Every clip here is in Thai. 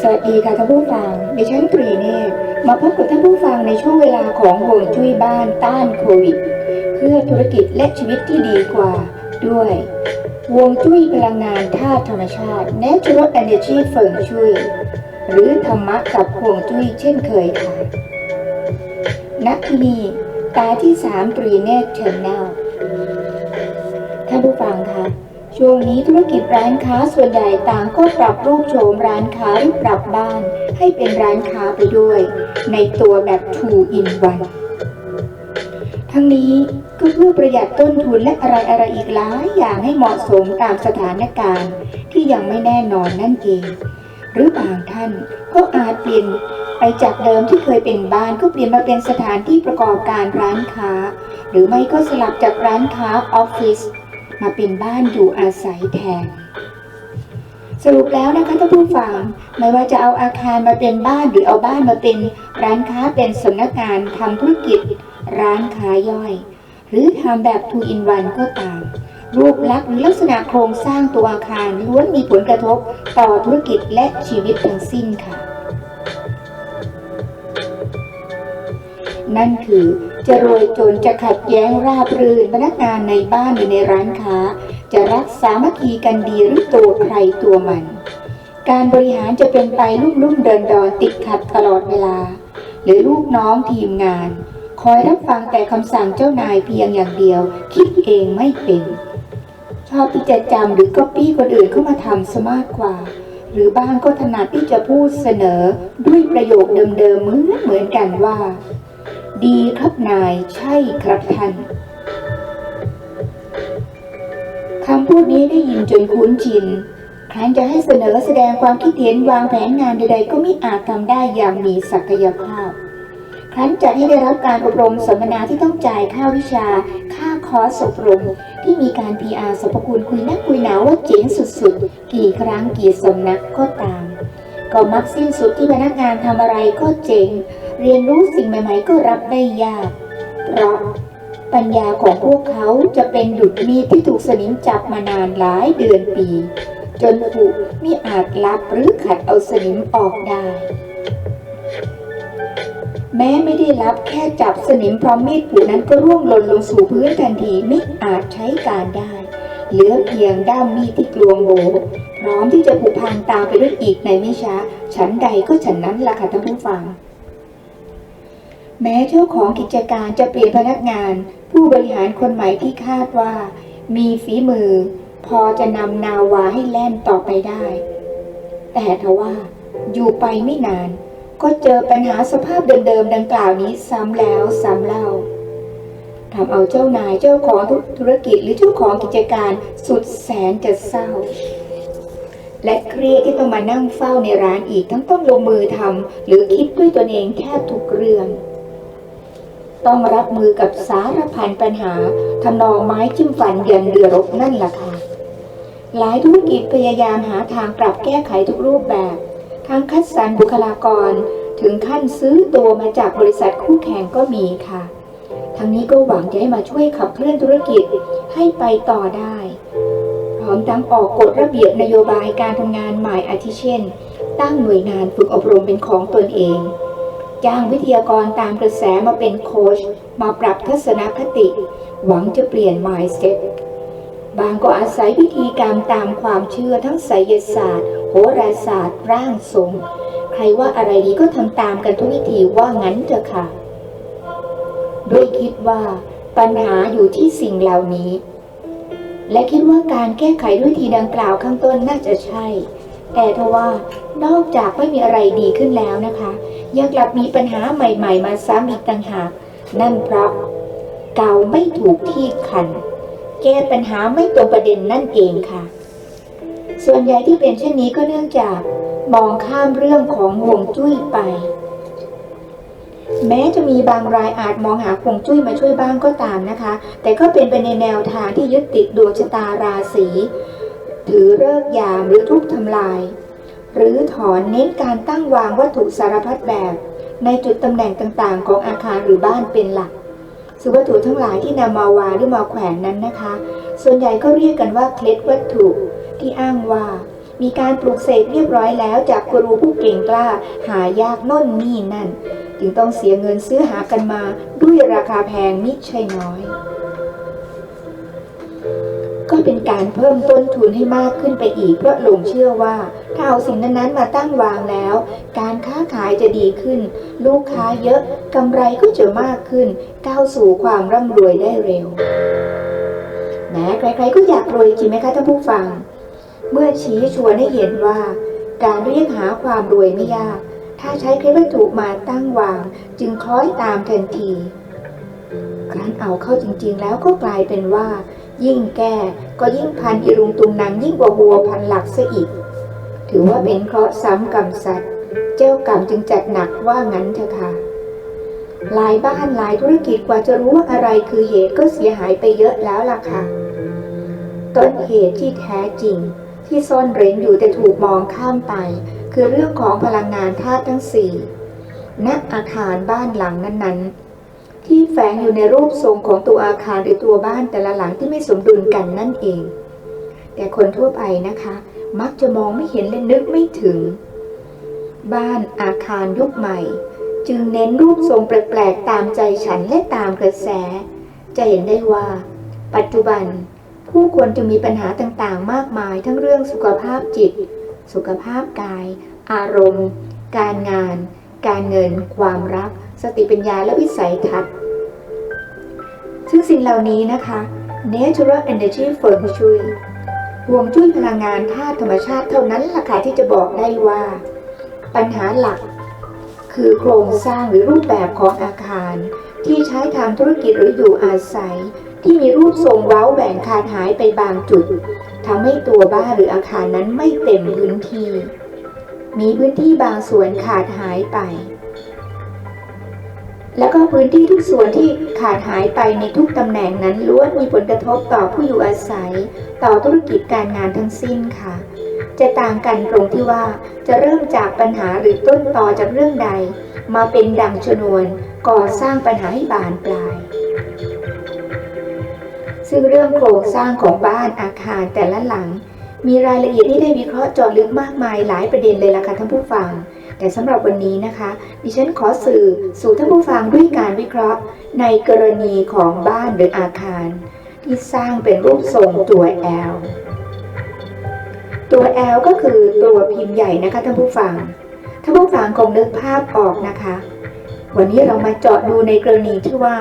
สวัสดีค่ะท่านผู้ฟัง ดิฉันตรีเนตรมาพบกับท่านผู้ฟังในช่วงเวลาของห่วงจุ้ยบ้านต้านโควิด เพื่อธุรกิจและชีวิตที่ดีกว่าด้วย วงจุ้ยพลังงานธาตุธรรมชาติ Natural Energy เฟิงจุ้ยหรือธรรมะกับห่วงจุ้ยเช่นเคยค่ะนักที่นี่ตาที่สามตรีเนตรเชนแนลท่านผู้ฟังคะ ช่วงนี้ธุรกิจร้านค้าส่วนใหญ่ต่างก็ปรับรูปโฉมร้านค้าหรือปรับบ้าน ให้เป็นร้านค้าไปด้วย ในตัวแบบ two in one ทั้งนี้ก็เพื่อประหยัดต้นทุนและอะไรอะไรอีกหลายอย่างให้เหมาะสมตามสถานการณ์ที่ยังไม่แน่นอนนั่นเอง หรือบางท่านก็อาจเปลี่ยนไปจากเดิมที่เคยเป็นบ้านก็เปลี่ยนมาเป็นสถานที่ประกอบการร้านค้า หรือไม่ก็สลับจากร้านค้าออฟฟิศ มาเป็นบ้านอยู่อาศัยแทน สรุปแล้วนะคะท่านผู้ฟังไม่ว่าจะเอาอาคารมาเป็นบ้านหรือเอาบ้านมาเป็นร้านค้าเป็นสำนักงานทำธุรกิจ ร้านค้าย่อย หรือทำแบบ two in one ก็ตามรูปลักษณ์หรือลักษณะโครงสร้างตัวอาคารล้วนมีผลกระทบต่อธุรกิจและชีวิตทั้งสิ้นค่ะ นั่นคือ จะรวยจนจะขัดแย้งราบรื่นพนักงานในบ้านหรือในร้านค้า จะรักสามัคคีกันดีหรือตัวใครตัวมัน การบริหารจะเป็นไปลุ่มลุ่มเดินดอนติดขัดตลอดเวลา หรือลูกน้องทีมงาน คอยรับฟังแต่คำสั่งเจ้านายเพียงอย่างเดียว คิดเองไม่เป็น ชอบที่จะจำหรือก๊อปปี้คนอื่นเข้ามาทำซะมากกว่าหรือบ้างก็ถนัดที่จะพูดเสนอด้วยประโยคเดิมๆเหมือนเหมือนกันว่า ดีครับนายใช่ครับท่านคำพูดนี้ได้ยินจนคุ้นชิน ครั้นจะให้เสนอแสดงความคิดเห็นวางแผนงานใดๆ ก็ไม่อาจทำได้อย่างมีศักยภาพ ครั้นจะให้ได้รับการอบรมสัมมนาที่ต้องจ่ายค่าวิชา ค่าคอร์สอบรม ที่มีการ PR สรรพคุณคุยนักคุยหนาว่าเจ๋งสุดๆ กี่ครั้งกี่สำนักก็ตาม ก็มักสิ้นสุดที่พนักงานทำอะไรก็เจ๋ง เรียนรู้สิ่งใหม่ ๆ ก็รับได้ยาก เพราะปัญญาของพวกเขาจะเป็นดุจมีดที่ถูกสนิมจับมานานหลายเดือนปี จนผูกไม่อาจลับหรือขัดเอาสนิมออกได้ แม้ไม่ได้รับแค่จับสนิมพร้อมมีดผูนั้นก็ร่วงหล่นลงสู่พื้นทันทีไม่อาจใช้การได้ เหลือเพียงด้ามมีดที่กลวงโบพร้อมที่จะผูกพังตามไปด้วยอีกในไม่ช้า ฉันใดก็ฉันนั้นล่ะค่ะท่านผู้ฟัง แม้เจ้าของกิจการจะเปลี่ยนพนักงาน ผู้บริหารคนใหม่ที่คาดว่า มีฝีมือ พอจะนำนาวาให้แล่นต่อไปได้ แต่ทว่าอยู่ไปไม่นาน ก็เจอปัญหาสภาพเดิมๆดังกล่าวนี้ซ้ำแล้วซ้ำเล่าทำเอาเจ้านายเจ้าของธุรกิจหรือเจ้าของกิจการสุดแสนจะเศร้า และเครียดที่ต้องมานั่งเฝ้าในร้านอีกทั้งต้องลงมือทำหรือคิดด้วยตนเองแทบทุกเรื่อง ต้องรับมือกับสารพันปัญหาทำนองไม้จิ้มฟันยันเรือรบนั่นแหละค่ะ หลายธุรกิจพยายามหาทางปรับแก้ไขทุกรูปแบบทั้งคัดสรรบุคลากร ถึงขั้นซื้อตัวมาจากบริษัทคู่แข่งก็มีค่ะ ทั้งนี้ก็หวังจะให้มาช่วยขับเคลื่อนธุรกิจให้ไปต่อได้ พร้อมทั้งออกกฎระเบียบนโยบายการทำงานใหม่อาทิเช่น ตั้งหน่วยงานฝึกอบรมเป็นของตนเอง จ้างวิทยากรตามกระแสมาเป็นโค้ชมาปรับทัศนคติ หวังจะเปลี่ยน mindset บางก็อาศัยพิธีกรรมตามความเชื่อทั้งไสยศาสตร์ โหราศาสตร์ ร่างทรง ใครว่าอะไรดีก็ทำตามกันทุกวิธีว่างั้นเถอะค่ะโดยคิดว่าปัญหาอยู่ที่สิ่งเหล่านี้ และคิดว่าการแก้ไขด้วยทีดังกล่าวข้างต้นน่าจะใช่ แต่ทว่านอกจากไม่มีอะไรดีขึ้นแล้วนะคะ ยังกลับมีปัญหาใหม่ๆ มาซ้ำอีกต่างหาก นั่นเพราะเกาไม่ถูกที่คัน แก้ปัญหาไม่ตรงประเด็นนั่นเองค่ะ ส่วนใหญ่ที่เป็นเช่นนี้ก็เนื่องจากมองข้ามเรื่องของห่วงจุ้ยไป แม้จะมีบางรายอาจมองหาห่วงจุ้ยมาช่วยบ้างก็ตามนะคะ แต่ก็เป็นไปในแนวทางที่ยึดติดดวงชะตาราศี ถือเลิกยามหรือทุบทำลาย หรือถอนเน้นการตั้งวางวัตถุสารพัดแบบ ในจุดตำแหน่งต่างๆ ของอาคารหรือบ้านเป็นหลักซึ่งวัตถุทั้งหลายที่นำมาวางหรือมาแขวนนั้นนะคะ ส่วนใหญ่ก็เรียกกันว่าเคล็ดวัตถุที่อ้างว่า มีการปลูกเสกเรียบร้อยแล้วจากกรูผู้เก่งกล้าหายากน่นนี่นั่น จึงต้องเสียเงินซื้อหากันมาด้วยราคาแพงมิใช่น้อย ก็เป็นการเพิ่มต้นทุนให้มากขึ้นไปอีก เพราะหลงเชื่อว่าถ้าเอาสิ่งนั้นๆมาตั้งวางแล้ว การค้าขายจะดีขึ้น ลูกค้าเยอะกำไรก็จะมากขึ้น ก้าวสู่ความร่ำรวยได้เร็วแม้ใครๆก็อยากรวยจริงไหมคะท่านผู้ฟัง เมื่อชี้ชวนให้เห็นว่า การเรียกหาความรวยไม่ยาก ถ้าใช้เคล็ดวัตถุมาตั้งวาง จึงคล้อยตามทันทีครั้นเอาเข้าจริงๆแล้วก็กลายเป็นว่า ยิ่งแก้ก็ยิ่งพันอิรุงตุงนังยิ่งกว่าวัวพันหลักซะอีก ถือว่าเป็นเคราะห์ซ้ำกรรมสัตว์ เจ้ากรรมจึงจัดหนักว่างั้นเถอะค่ะหลายบ้านหลายธุรกิจกว่าจะรู้ว่าอะไรคือเหตุก็เสียหายไปเยอะแล้วล่ะค่ะ ต้นเหตุที่แท้จริง ที่ซ่อนเร้นอยู่แต่ถูกมองข้ามไป คือเรื่องของพลังงานธาตุทั้งสี่ณอาคารบ้านหลังนั้นๆ ที่แฝงอยู่ในรูปทรงของตัวอาคารหรือตัวบ้านแต่ละหลังที่ไม่สมดุลกันนั่นเอง แต่คนทั่วไปนะคะ มักจะมองไม่เห็นและนึกไม่ถึง บ้านอาคารยุคใหม่ จึงเน้นรูปทรงแปลกๆตามใจฉันและตามกระแส จะเห็นได้ว่า ปัจจุบันผู้คนจึงมีปัญหาต่างๆ มากมายทั้งเรื่องสุขภาพจิต สุขภาพกาย อารมณ์ การงาน การเงิน ความรัก สติปัญญาและวิสัยทัศน์ ซึ่งสิ่งเหล่านี้นะคะ Natural Energy Feng Shui ห่วงจุ้ยพลังงานธาตุธรรมชาติเท่านั้นล่ะค่ะที่จะบอกได้ว่า ปัญหาหลัก คือโครงสร้างหรือรูปแบบของอาคาร ที่ใช้ทำธุรกิจหรืออยู่อาศัย ที่มีรูปทรงเว้าแหว่งขาดหายไปบางจุดทำให้ตัวบ้านหรืออาคารนั้นไม่เต็มพื้นที่ มีพื้นที่บางส่วนขาดหายไป แล้วก็พื้นที่ทุกส่วนที่ขาดหายไปในทุกตำแหน่งนั้นล้วนมีผลกระทบต่อผู้อยู่อาศัย ต่อธุรกิจการงานทั้งสิ้นค่ะ จะต่างกันตรงที่ว่าจะเริ่มจากปัญหาหรือต้นต่อจากเรื่องใด มาเป็นดังชนวนก่อสร้างปัญหาให้บานปลาย ซึ่งเรื่องโครงสร้างของบ้านอาคารแต่ละหลัง มีรายละเอียดที่ได้วิเคราะห์เจาะลึกมากมายหลายประเด็นเลยล่ะค่ะท่านผู้ฟัง แต่สำหรับวันนี้นะคะ ดิฉันขอสื่อสู่ท่านผู้ฟังด้วยการวิเคราะห์ ในกรณีของบ้านหรืออาคาร ที่สร้างเป็นรูปทรงตัว L ตัว L ก็คือตัวพิมพ์ใหญ่นะคะท่านผู้ฟังท่านผู้ฟังคงนึกภาพออกนะคะ วันนี้เรามาเจาะดูในกรณีที่ว่า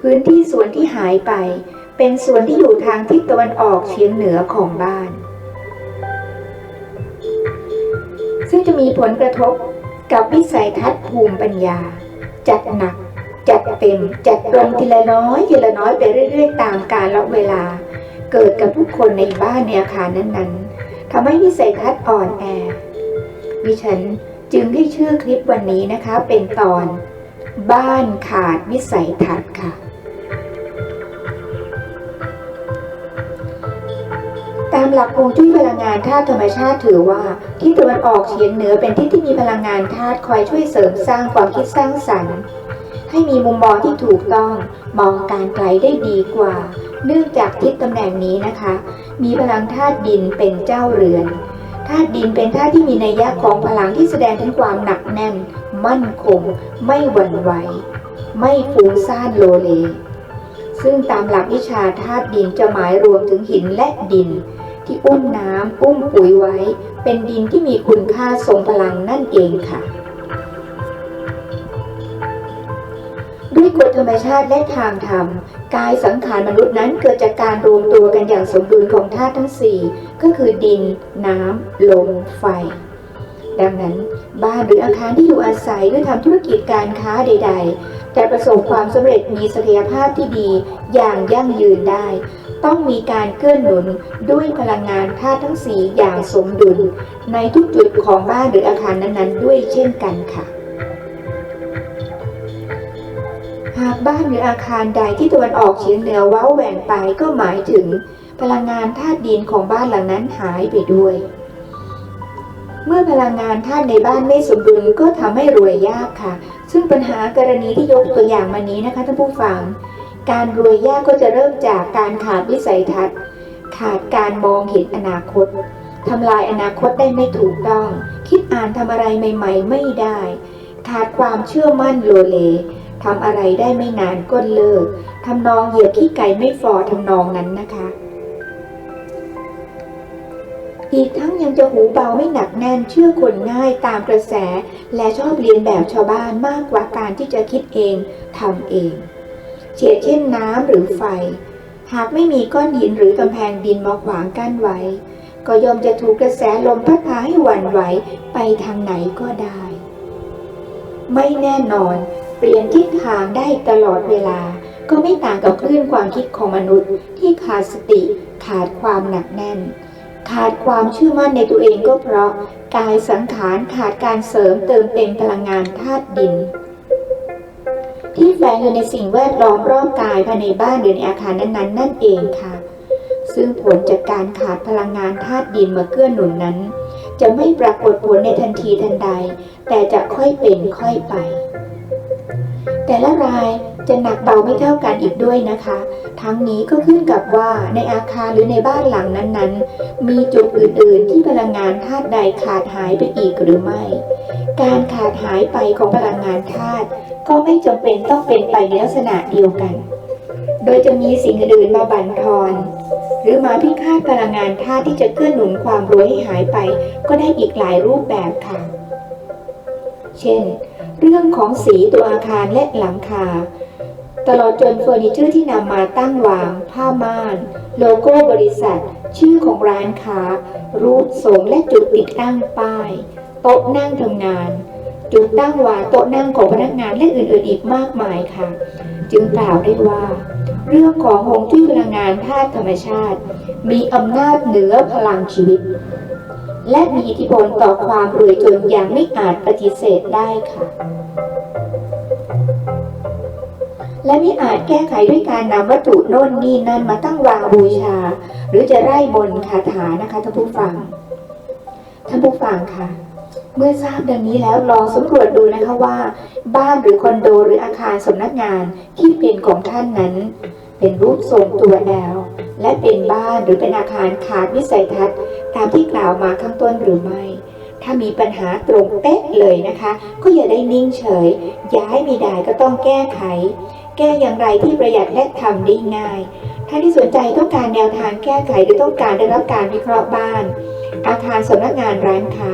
พื้นที่ส่วนที่หายไป เป็นส่วนที่อยู่ทางทิศตะวันออกเฉียงเหนือของบ้าน ซึ่งจะมีผลกระทบกับวิสัยทัศน์ภูมิปัญญา จัดหนัก จัดเต็ม จัดตรงทีละน้อยทีละน้อยไปเรื่อย ๆ ตามกาลและเวลา เกิดกับทุกคนในบ้านในอาคารนั้นๆทำให้วิสัยทัศน์อ่อนแอดิฉันจึงได้ชื่อคลิปวันนี้นะคะเป็นตอน บ้านขาดวิสัยทัศน์ค่ะ ตามหลักฮวงจุ้ยพลังงานธาตุธรรมชาติถือว่า ที่ตะวันออกเฉียงเหนือเป็นที่ที่มีพลังงานธาตุคอยช่วยเสริมสร้างความคิดสร้างสรรค์ ให้มีมุมมองที่ถูกต้องมองการไกลได้ดีกว่า เนื่องจากทิศตำแหน่งนี้นะคะ มีพลังธาตุดินเป็นเจ้าเรือนธาตุดินเป็นธาตุที่มีนัยยะของพลังที่แสดงถึงความหนักแน่น มั่นคง ไม่หวั่นไหว ไม่ฟุ้งซ่านโลเล ซึ่งตามหลักวิชาธาตุดินจะหมายรวมถึงหินและดิน ที่อุ้มน้ำอุ้มปุ๋ยไว้ เป็นดินที่มีคุณค่าทรงพลังนั่นเองค่ะ ด้วยกฎธรรมชาติและทางธรรม กายสังขารมนุษย์นั้นเกิดจากการรวมตัวกันอย่างสมดุลของธาตุทั้ง4ก็คือดิน น้ำลมไฟ ดังนั้นบ้านหรืออาคารที่อยู่อาศัยหรือทำธุรกิจการค้าใด ๆ แต่ประสบความสำเร็จมีศักยภาพที่ดีอย่างยั่งยืนได้ ต้องมีการเกื้อหนุนด้วยพลังงานธาตุทั้งสี่อย่างสมดุล ในทุกจุดของบ้านหรืออาคารนั้นๆ ด้วยเช่นกันค่ะ หากบ้านหรืออาคารใดที่ตะวันออกเฉียงเหนือว้าแหว่งไปก็หมายถึง พลังงานธาตุดินของบ้านหลังนั้นหายไปด้วย เมื่อพลังงานธาตุในบ้านไม่สมดุลก็ทำให้รวยยากค่ะ ซึ่งปัญหากรณีที่ยกตัวอย่างมานี้นะคะท่านผู้ฟัง การรวยยากก็จะเริ่มจากการขาดวิสัยทัศน์ ขาดการมองเห็นอนาคตทำลายอนาคตได้ไม่ถูกต้อง คิดอ่านทำอะไรใหม่ ๆ ไม่ได้ ขาดความเชื่อมั่นโลเลทำอะไรได้ไม่นานก็เลิกทำนองเหยียบขี้ไก่ไม่ฟอทำนองนั้นนะคะ อีกทั้งยังจะหูเบาไม่หนักแน่นเชื่อคนง่ายตามกระแส และชอบเรียนแบบชาวบ้านมากกว่าการที่จะคิดเองทำเอง เช่นเช่นน้ำหรือไฟ หากไม่มีก้อนหินหรือกำแพงดินมาขวางกั้นไว้ ก็ยอมจะถูกกระแสลมพัดพาให้หวั่นไหวไปทางไหนก็ได้ ไม่แน่นอน เปลี่ยนทิศทางได้ตลอดเวลา ก็ไม่ต่างกับคลื่นความคิดของมนุษย์ ที่ขาดสติขาดความหนักแน่น ขาดความเชื่อมั่นในตัวเองก็เพราะกายสังขารขาดการเสริมเติมเต็มพลังงานธาตุดิน ที่แฝงอยู่ในสิ่งแวดล้อมรอบกายภายในบ้านหรือในอาคารนั้นๆ นั่นเองค่ะ ซึ่งผลจากการขาดพลังงานธาตุดินมาเกื้อหนุนนั้น จะไม่ปรากฏผลในทันทีทันใด แต่จะค่อยเป็นค่อยไป แต่ละราย จะหนักเบาไม่เท่ากันอีกด้วยนะคะ ทั้งนี้ก็ขึ้นกับว่าในอาคารหรือในบ้านหลังนั้นๆ มีจุดอื่นๆ ที่พลังงานธาตุใดขาดหายไปอีกหรือไม่ การขาดหายไปของพลังงานธาตุก็ไม่จำเป็นต้องเป็นไปในลักษณะเดียวกัน โดยจะมีสิ่งอื่นมาบั่นทอน หรือมาพิฆาตพลังงานธาตุที่จะเกื้อหนุนความรวยให้หายไป ก็ได้อีกหลายรูปแบบค่ะ เช่น เรื่องของสีตัวอาคารและหลังคา ตลอดจนเฟอร์นิเจอร์ที่นำมาตั้งวาง ผ้าม่าน โลโก้บริษัท ชื่อของร้านค้า รูปทรงและจุดติดตั้งป้าย โต๊ะนั่งทำงาน จุดตั้งวางโต๊ะนั่งของพนักงานและอื่นๆอีกมากมายค่ะ จึงกล่าวได้ว่า เรื่องของหงจุ้ยพลังงานธาตุธรรมชาติ มีอำนาจเหนือพลังชีวิต และมีอิทธิพลต่อความรวยจนอย่างไม่อาจปฏิเสธได้ค่ะ และม่อาจแก้ไขด้วยการนำวัตถุโน่นนี่นั่นมาตั้งวางบูชา หรือจะไล่บนคาถานะคะท่านผู้ฟังท่านผู้ฟังค่ะ เมื่อทราบดังนี้แล้วลองสำรวจดูนะคะว่า บ้านหรือคอนโดหรืออาคารสำนักงานที่เป็นของท่านนั้น เป็นรูปทรงตัวแอลและเป็นบ้านหรือเป็นอาคารขาดวิสัยทัศน์ ตามที่กล่าวมาข้างต้นหรือไม่ ถ้ามีปัญหาตรงเป๊ะเลยนะคะ ก็อย่าได้นิ่งเฉย ย้ายมีได้ก็ต้องแก้ไข แก้อย่างไรที่ประหยัดและทำได้ง่าย ท่านที่สนใจต้องการแนวทางแก้ไขหรือต้องการได้รับการวิเคราะห์บ้าน อาคารสำนักงานร้านค้า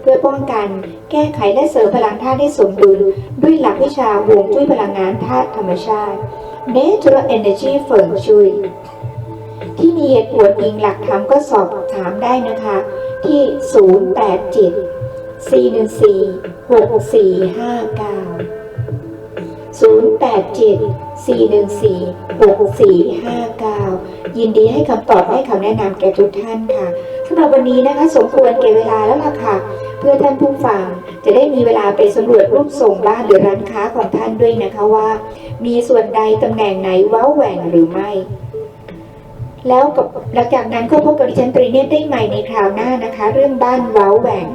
เพื่อป้องกันแก้ไขและเสริมพลังธาตุให้สมดุล ด้วยหลักวิชาฮวงจุ้ยพลังงานธาตุธรรมชาติ Natural Energy เฟิงชุยที่มีเหตุผลอิงหลักธรรมก็สอบถามได้นะคะ ที่ 087 414 6459 087 414 6459 ยินดีให้คำตอบให้คำแนะนำแก่ทุกท่านค่ะสำหรับวันนี้นะคะ สมควรแก่เวลาแล้วล่ะค่ะ เพื่อท่านผู้ฟังจะได้มีเวลาไปสำรวจรูปทรงบ้านหรือร้านค้าของท่านด้วยนะคะว่า มีส่วนใดตำแหน่งไหนว้าแหว่งหรือไม่แล้วกับหลังจากนั้นก็พบกับดิฉันตรีเนตได้ใหม่ในคราวหน้านะคะ เรื่องบ้านเว้าแหว่ง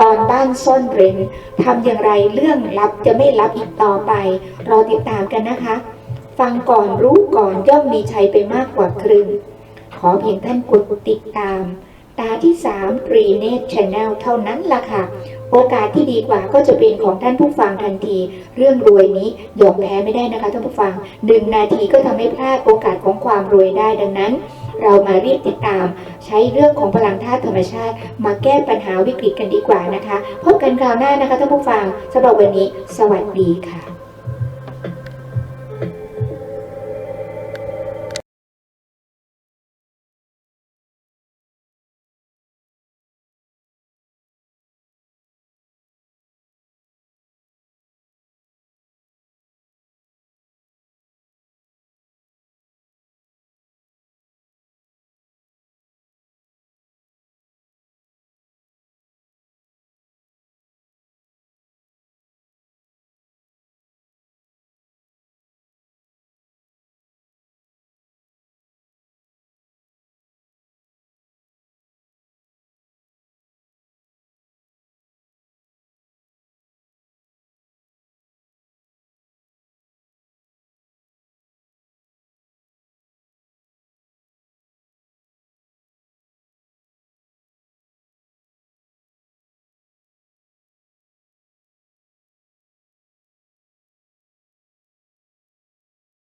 ตอนบ้านซ่อนเร้นทำอย่างไรเรื่องลับจะไม่ลับอีกต่อไป รอติดตามกันนะคะ ฟังก่อนรู้ก่อนย่อมมีชัยไปมากกว่าครึ่ง ขอเพียงท่านกดติดตาม ตาที่3 t r e e n e t Channel เท่านั้นล่ะค่ะ โอกาสที่ดีกว่าก็จะเป็นของท่านผู้ฟังทันที เรื่องรวยนี้ยอมแพ้ไม่ได้นะคะท่านผู้ฟังหนึ่งนาทีก็ทำให้พลาดโอกาสของความรวยได้ดังนั้น เรามารีบติดตาม ใช้เรื่องของพลังธาตุธรรมชาติ มาแก้ปัญหาวิกฤตกันดีกว่านะคะ พบกันคราวหน้านะคะท่านผู้ฟังสำหรับวันนี้ สวัสดีค่ะ